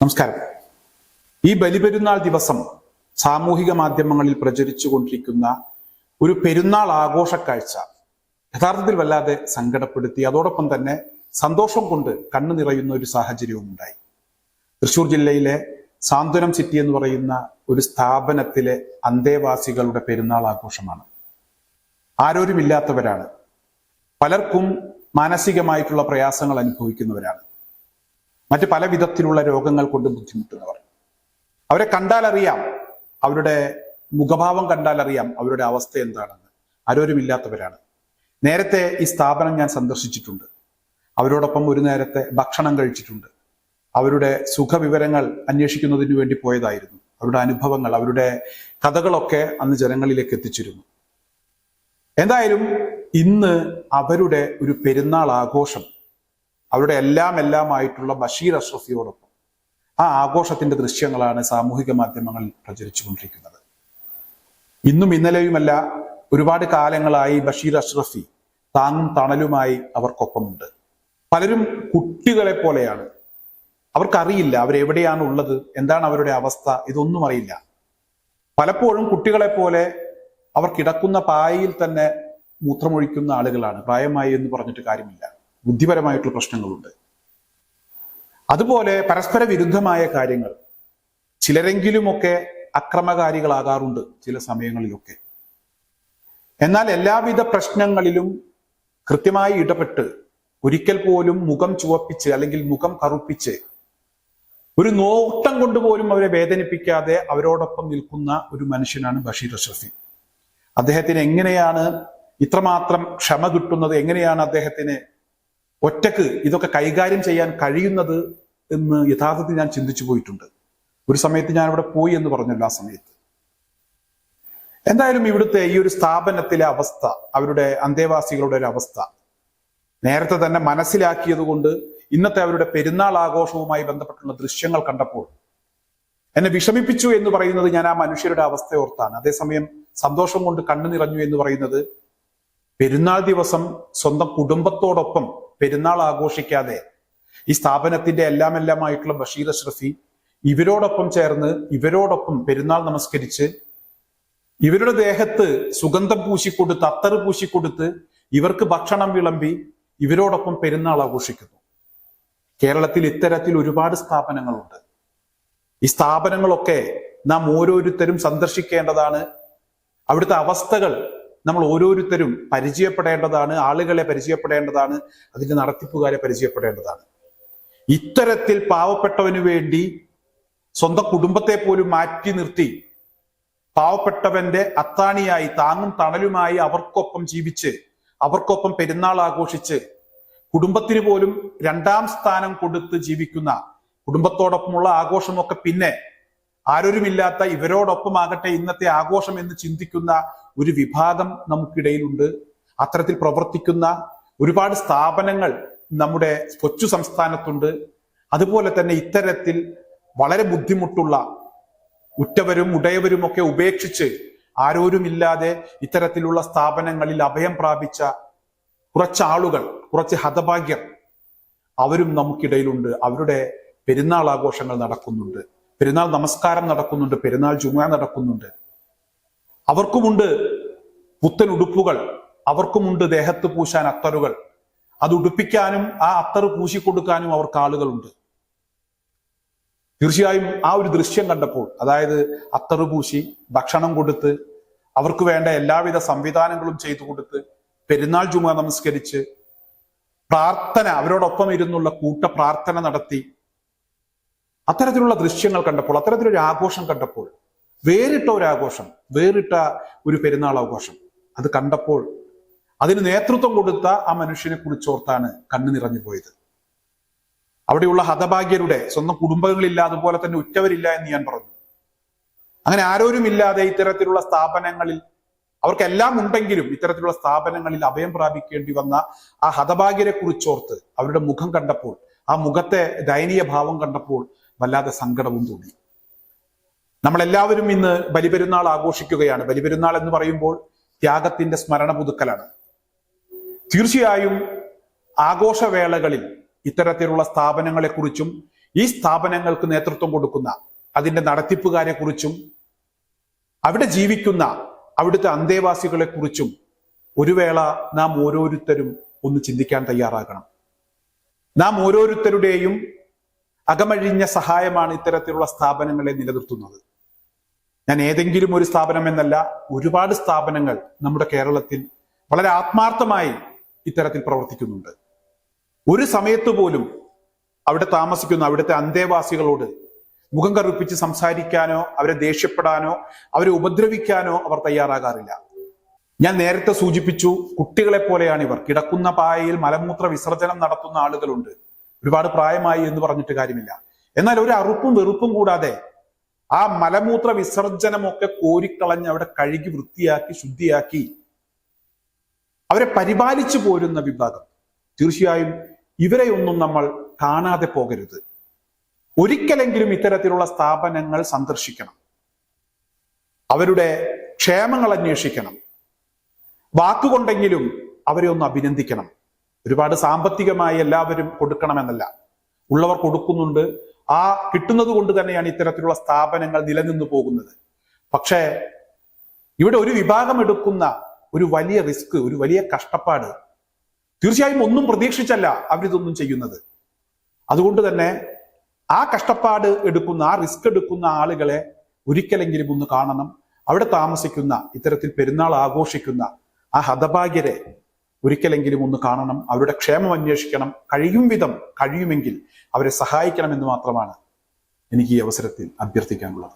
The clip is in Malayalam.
നമസ്കാരം. ഈ ബലിപെരുന്നാൾ ദിവസം സാമൂഹിക മാധ്യമങ്ങളിൽ പ്രചരിച്ചു കൊണ്ടിരിക്കുന്ന ഒരു പെരുന്നാൾ ആഘോഷ കാഴ്ച യഥാർത്ഥത്തിൽ വല്ലാതെ സങ്കടപ്പെടുത്തി അതോടൊപ്പം തന്നെ സന്തോഷം കൊണ്ട് കണ്ണു നിറയുന്ന ഒരു സാഹചര്യവും ഉണ്ടായി തൃശൂർ ജില്ലയിലെ സാന്ത്വനം സിറ്റി എന്ന് പറയുന്ന ഒരു സ്ഥാപനത്തിലെ അന്തേവാസികളുടെ പെരുന്നാൾ ആഘോഷമാണ്. ആരോരുമില്ലാത്തവരാണ്. പലർക്കും മാനസികമായിട്ടുള്ള പ്രയാസങ്ങൾ അനുഭവിക്കുന്നവരാണ്. മറ്റ് പല വിധത്തിലുള്ള രോഗങ്ങൾ കൊണ്ട് ബുദ്ധിമുട്ടുന്നവർ. അവരെ കണ്ടാൽ അറിയാം അവരുടെ മുഖഭാവം കണ്ടാൽ അറിയാം അവരുടെ അവസ്ഥ എന്താണെന്ന്. ആരോരുമില്ലാത്തവരാണ്. നേരത്തെ ഈ സ്ഥാപനം ഞാൻ സന്ദർശിച്ചിട്ടുണ്ട്. അവരോടൊപ്പം ഒരു നേരത്തെ ഭക്ഷണം കഴിച്ചിട്ടുണ്ട്. അവരുടെ സുഖവിവരങ്ങൾ അന്വേഷിക്കുന്നതിന് വേണ്ടി പോയതായിരുന്നു. അവരുടെ അനുഭവങ്ങൾ അവരുടെ കഥകളൊക്കെ അന്ന് ജനങ്ങളിലേക്ക് എത്തിച്ചിരുന്നു. എന്തായാലും ഇന്ന് അവരുടെ ഒരു പെരുന്നാൾ ആഘോഷം അവരുടെ എല്ലാം എല്ലാമായിട്ടുള്ള ബഷീർ അഷ്റഫിയോടൊപ്പം ആ ആഘോഷത്തിന്റെ ദൃശ്യങ്ങളാണ് സാമൂഹിക മാധ്യമങ്ങളിൽ പ്രചരിച്ചുകൊണ്ടിരിക്കുന്നത്. ഇന്നും ഇന്നലെയുമല്ല ഒരുപാട് കാലങ്ങളായി ബഷീർ അഷ്റഫി താങ്ങും തണലുമായി അവർക്കൊപ്പമുണ്ട്. പലരും കുട്ടികളെ പോലെയാണ്. അവർക്കറിയില്ല അവരെവിടെയാണ് ഉള്ളത് എന്താണ് അവരുടെ അവസ്ഥ ഇതൊന്നും അറിയില്ല. പലപ്പോഴും കുട്ടികളെ പോലെ അവർ കിടക്കുന്ന പായയിൽ തന്നെ മൂത്രമൊഴിക്കുന്ന ആളുകളാണ്. പ്രായമായി എന്ന് പറഞ്ഞിട്ട് കാര്യമില്ല. ബുദ്ധിപരമായിട്ടുള്ള പ്രശ്നങ്ങളുണ്ട്. അതുപോലെ പരസ്പര വിരുദ്ധമായ കാര്യങ്ങൾ. ചിലരെങ്കിലുമൊക്കെ അക്രമകാരികളാകാറുണ്ട് ചില സമയങ്ങളിലൊക്കെ. എന്നാൽ എല്ലാവിധ പ്രശ്നങ്ങളിലും കൃത്യമായി ഇടപെട്ട് ഒരിക്കൽ പോലും മുഖം ചുവപ്പിച്ച് അല്ലെങ്കിൽ മുഖം കറുപ്പിച്ച് ഒരു നോട്ടം കൊണ്ടുപോലും അവരെ വേദനിപ്പിക്കാതെ അവരോടൊപ്പം നിൽക്കുന്ന ഒരു മനുഷ്യനാണ് ബഷീർ അഷ്റഫി. അദ്ദേഹത്തിന് എങ്ങനെയാണ് ഇത്രമാത്രം ക്ഷമ കിട്ടുന്നത്? എങ്ങനെയാണ് അദ്ദേഹത്തിന് ഒറ്റയ്ക്ക് ഇതൊക്കെ കൈകാര്യം ചെയ്യാൻ കഴിയുന്നത് എന്ന് യഥാർത്ഥത്തിൽ ഞാൻ ചിന്തിച്ചു പോയിട്ടുണ്ട്. ഒരു സമയത്ത് ഞാൻ അവിടെ പോയി എന്ന് പറഞ്ഞല്ലോ ആ സമയത്ത്. എന്തായാലും ഇവിടുത്തെ ഈ ഒരു സ്ഥാപനത്തിലെ അവസ്ഥ അവരുടെ അന്തേവാസികളുടെ ഒരു അവസ്ഥ നേരത്തെ തന്നെ മനസ്സിലാക്കിയത് കൊണ്ട് ഇന്നത്തെ അവരുടെ പെരുന്നാൾ ആഘോഷവുമായി ബന്ധപ്പെട്ടുള്ള ദൃശ്യങ്ങൾ കണ്ടപ്പോൾ എന്നെ വിഷമിപ്പിച്ചു എന്ന് പറയുന്നത് ഞാൻ ആ മനുഷ്യരുടെ അവസ്ഥ ഓർത്താണ്. അതേസമയം സന്തോഷം കൊണ്ട് കണ്ണു നിറഞ്ഞു എന്ന് പറയുന്നത് പെരുന്നാൾ ദിവസം സ്വന്തം കുടുംബത്തോടൊപ്പം പെരുന്നാൾ ആഘോഷിക്കാതെ ഈ സ്ഥാപനത്തിന്റെ എല്ലാം എല്ലാമായിട്ടുള്ള ബഷീർ അഷ്റഫി ഇവരോടൊപ്പം ചേർന്ന് ഇവരോടൊപ്പം പെരുന്നാൾ നമസ്കരിച്ച് ഇവരുടെ ദേഹത്ത് സുഗന്ധം പൂശിക്കൊടുത്ത് അത്തറ് പൂശിക്കൊടുത്ത് ഇവർക്ക് ഭക്ഷണം വിളമ്പി ഇവരോടൊപ്പം പെരുന്നാൾ ആഘോഷിക്കുന്നു. കേരളത്തിൽ ഇത്തരത്തിൽ ഒരുപാട് സ്ഥാപനങ്ങളുണ്ട്. ഈ സ്ഥാപനങ്ങളൊക്കെ നാം ഓരോരുത്തരും സന്ദർശിക്കേണ്ടതാണ്. അവിടുത്തെ അവസ്ഥകൾ നമ്മൾ ഓരോരുത്തരും പരിചയപ്പെടേണ്ടതാണ് ആളുകളെ പരിചയപ്പെടേണ്ടതാണ് അതിന്റെ നടത്തിപ്പുകാരെ പരിചയപ്പെടേണ്ടതാണ്. ഇത്തരത്തിൽ പാവപ്പെട്ടവന് വേണ്ടി സ്വന്തം കുടുംബത്തെ പോലും മാറ്റി നിർത്തി പാവപ്പെട്ടവന്റെ അത്താണിയായി താങ്ങും തണലുമായി അവർക്കൊപ്പം ജീവിച്ച് അവർക്കൊപ്പം പെരുന്നാൾ ആഘോഷിച്ച് കുടുംബത്തിന് പോലും രണ്ടാം സ്ഥാനം കൊടുത്ത് ജീവിക്കുന്ന കുടുംബത്തോടൊപ്പമുള്ള ആഘോഷമൊക്കെ പിന്നെ ആരോരുമില്ലാത്ത ഇവരോടൊപ്പമാകട്ടെ ഇന്നത്തെ ആഘോഷം എന്ന് ചിന്തിക്കുന്ന ഒരു വിഭാഗം നമുക്കിടയിലുണ്ട്. അത്തരത്തിൽ പ്രവർത്തിക്കുന്ന ഒരുപാട് സ്ഥാപനങ്ങൾ നമ്മുടെ കൊച്ചു സംസ്ഥാനത്തുണ്ട്. അതുപോലെ തന്നെ ഇത്തരത്തിൽ വളരെ ബുദ്ധിമുട്ടുള്ള ഉറ്റവരും ഉടയവരും ഒക്കെ ഉപേക്ഷിച്ച് ആരോരുമില്ലാതെ ഇത്തരത്തിലുള്ള സ്ഥാപനങ്ങളിൽ അഭയം പ്രാപിച്ച കുറച്ച് ആളുകൾ കുറച്ച് ഹതഭാഗ്യം അവരും നമുക്കിടയിലുണ്ട്. അവരുടെ പെരുന്നാൾ ആഘോഷങ്ങൾ നടക്കുന്നുണ്ട്. പെരുന്നാൾ നമസ്കാരം നടക്കുന്നുണ്ട് പെരുന്നാൾ ജുമ നടക്കുന്നുണ്ട്. അവർക്കുമുണ്ട് പുത്തൻ ഉടുപ്പുകൾ അവർക്കുമുണ്ട് ദേഹത്ത് പൂശാൻ അത്തറുകൾ. അത് ഉടുപ്പിക്കാനും ആ അത്തർ പൂശിക്കൊടുക്കാനും അവർക്ക് ആളുകളുണ്ട്. തീർച്ചയായും ആ ഒരു ദൃശ്യം കണ്ടപ്പോൾ അതായത് അത്തറ് പൂശി ഭക്ഷണം കൊടുത്ത് അവർക്ക് വേണ്ട എല്ലാവിധ സംവിധാനങ്ങളും ചെയ്തു കൊടുത്ത് പെരുന്നാൾ ജുമ നമസ്കരിച്ച് പ്രാർത്ഥന അവരോടൊപ്പം ഇരുന്നുള്ള കൂട്ട പ്രാർത്ഥന നടത്തി അത്തരത്തിലുള്ള ദൃശ്യങ്ങൾ കണ്ടപ്പോൾ അത്തരത്തിലൊരു ആഘോഷം കണ്ടപ്പോൾ വേറിട്ട ഒരു ആഘോഷം വേറിട്ട ഒരു പെരുന്നാൾ ആഘോഷം. അത് കണ്ടപ്പോൾ അതിന് നേതൃത്വം കൊടുത്ത ആ മനുഷ്യനെ കുറിച്ചോർത്താണ് കണ്ണു നിറഞ്ഞു പോയത്. അവിടെയുള്ള ഹതഭാഗ്യരുടെ സ്വന്തം കുടുംബങ്ങളില്ല അതുപോലെ തന്നെ ഉറ്റവരില്ല എന്ന് ഞാൻ പറഞ്ഞു. അങ്ങനെ ആരോരുമില്ലാതെ ഇത്തരത്തിലുള്ള സ്ഥാപനങ്ങളിൽ അവർക്കെല്ലാം ഉണ്ടെങ്കിലും ഇത്തരത്തിലുള്ള സ്ഥാപനങ്ങളിൽ അഭയം പ്രാപിക്കേണ്ടി വന്ന ആ ഹതഭാഗ്യരെ കുറിച്ചോർത്ത് അവരുടെ മുഖം കണ്ടപ്പോൾ ആ മുഖത്തെ ദയനീയ ഭാവം കണ്ടപ്പോൾ വല്ലാതെ സങ്കടവും തോന്നി. നമ്മളെല്ലാവരും ഇന്ന് ബലിപെരുന്നാൾ ആഘോഷിക്കുകയാണ്. ബലിപെരുന്നാൾ എന്ന് പറയുമ്പോൾ ത്യാഗത്തിന്റെ സ്മരണ പുതുക്കലാണ്. തീർച്ചയായും ആഘോഷവേളകളിൽ ഇത്തരത്തിലുള്ള സ്ഥാപനങ്ങളെക്കുറിച്ചും ഈ സ്ഥാപനങ്ങൾക്ക് നേതൃത്വം കൊടുക്കുന്ന അതിന്റെ നടത്തിപ്പുകാരെ കുറിച്ചും അവിടെ ജീവിക്കുന്ന അവിടുത്തെ അന്തേവാസികളെക്കുറിച്ചും ഒരു വേള നാം ഓരോരുത്തരും ഒന്ന് ചിന്തിക്കാൻ തയ്യാറാകണം. നാം ഓരോരുത്തരുടെയും അകമഴിഞ്ഞ സഹായമാണ് ഇത്തരത്തിലുള്ള സ്ഥാപനങ്ങളെ നിലനിർത്തുന്നത്. ഞാൻ ഏതെങ്കിലും ഒരു സ്ഥാപനം എന്നല്ല ഒരുപാട് സ്ഥാപനങ്ങൾ നമ്മുടെ കേരളത്തിൽ വളരെ ആത്മാർത്ഥമായി ഇത്തരത്തിൽ പ്രവർത്തിക്കുന്നുണ്ട്. ഒരു സമയത്ത് പോലും അവിടെ താമസിക്കുന്ന അവിടുത്തെ അന്തേവാസികളോട് മുഖം കറുപ്പിച്ച് സംസാരിക്കാനോ അവരെ ദേഷ്യപ്പെടാനോ അവരെ ഉപദ്രവിക്കാനോ അവർ തയ്യാറാകാറില്ല. ഞാൻ നേരത്തെ സൂചിപ്പിച്ചു കുട്ടികളെ പോലെയാണ് ഇവർ. കിടക്കുന്ന പായയിൽ മലമൂത്ര വിസർജനം നടത്തുന്ന ആളുകളുണ്ട്. ഒരുപാട് പ്രായമായി എന്ന് പറഞ്ഞിട്ട് കാര്യമില്ല. എന്നാൽ ഒരു അറുപ്പും വെറുപ്പും കൂടാതെ ആ മലമൂത്ര വിസർജനമൊക്കെ കോരിക്കളഞ്ഞ് അവിടെ കഴുകി വൃത്തിയാക്കി ശുദ്ധിയാക്കി അവരെ പരിപാലിച്ചു പോരുന്ന വിഭാഗം. തീർച്ചയായും ഇവരെയൊന്നും നമ്മൾ കാണാതെ പോകരുത്. ഒരിക്കലെങ്കിലും ഇത്തരത്തിലുള്ള സ്ഥാപനങ്ങൾ സന്ദർശിക്കണം. അവരുടെ ക്ഷേമങ്ങൾ അന്വേഷിക്കണം. വാക്കുകൊണ്ടെങ്കിലും അവരെ ഒന്ന് അഭിനന്ദിക്കണം. ഒരുപാട് സാമ്പത്തികമായി എല്ലാവരും കൊടുക്കണമെന്നല്ല. ഉള്ളവർ കൊടുക്കുന്നുണ്ട്. ആ കിട്ടുന്നത് കൊണ്ട് തന്നെയാണ് ഇത്തരത്തിലുള്ള സ്ഥാപനങ്ങൾ നിലനിന്നു പോകുന്നത്. പക്ഷേ ഇവിടെ ഒരു വിഭാഗം എടുക്കുന്ന ഒരു വലിയ റിസ്ക് ഒരു വലിയ കഷ്ടപ്പാട് തീർച്ചയായും ഒന്നും പ്രതീക്ഷിച്ചല്ല അവരിതൊന്നും ചെയ്യുന്നത്. അതുകൊണ്ട് തന്നെ ആ കഷ്ടപ്പാട് എടുക്കുന്ന ആ റിസ്ക് എടുക്കുന്ന ആളുകളെ ഒരിക്കലെങ്കിലും ഒന്ന് കാണണം. അവിടെ താമസിക്കുന്ന ഇത്തരത്തിൽ പെരുന്നാൾ ആഘോഷിക്കുന്ന ആ ഹതഭാഗ്യരെ ഒരിക്കലെങ്കിലും ഒന്ന് കാണണം അവരുടെ ക്ഷേമം അന്വേഷിക്കണം കഴിയും വിധം കഴിയുമെങ്കിൽ അവരെ സഹായിക്കണം എന്ന് മാത്രമാണ് എനിക്ക് ഈ അവസരത്തിൽ അഭ്യർത്ഥിക്കാനുള്ളത്.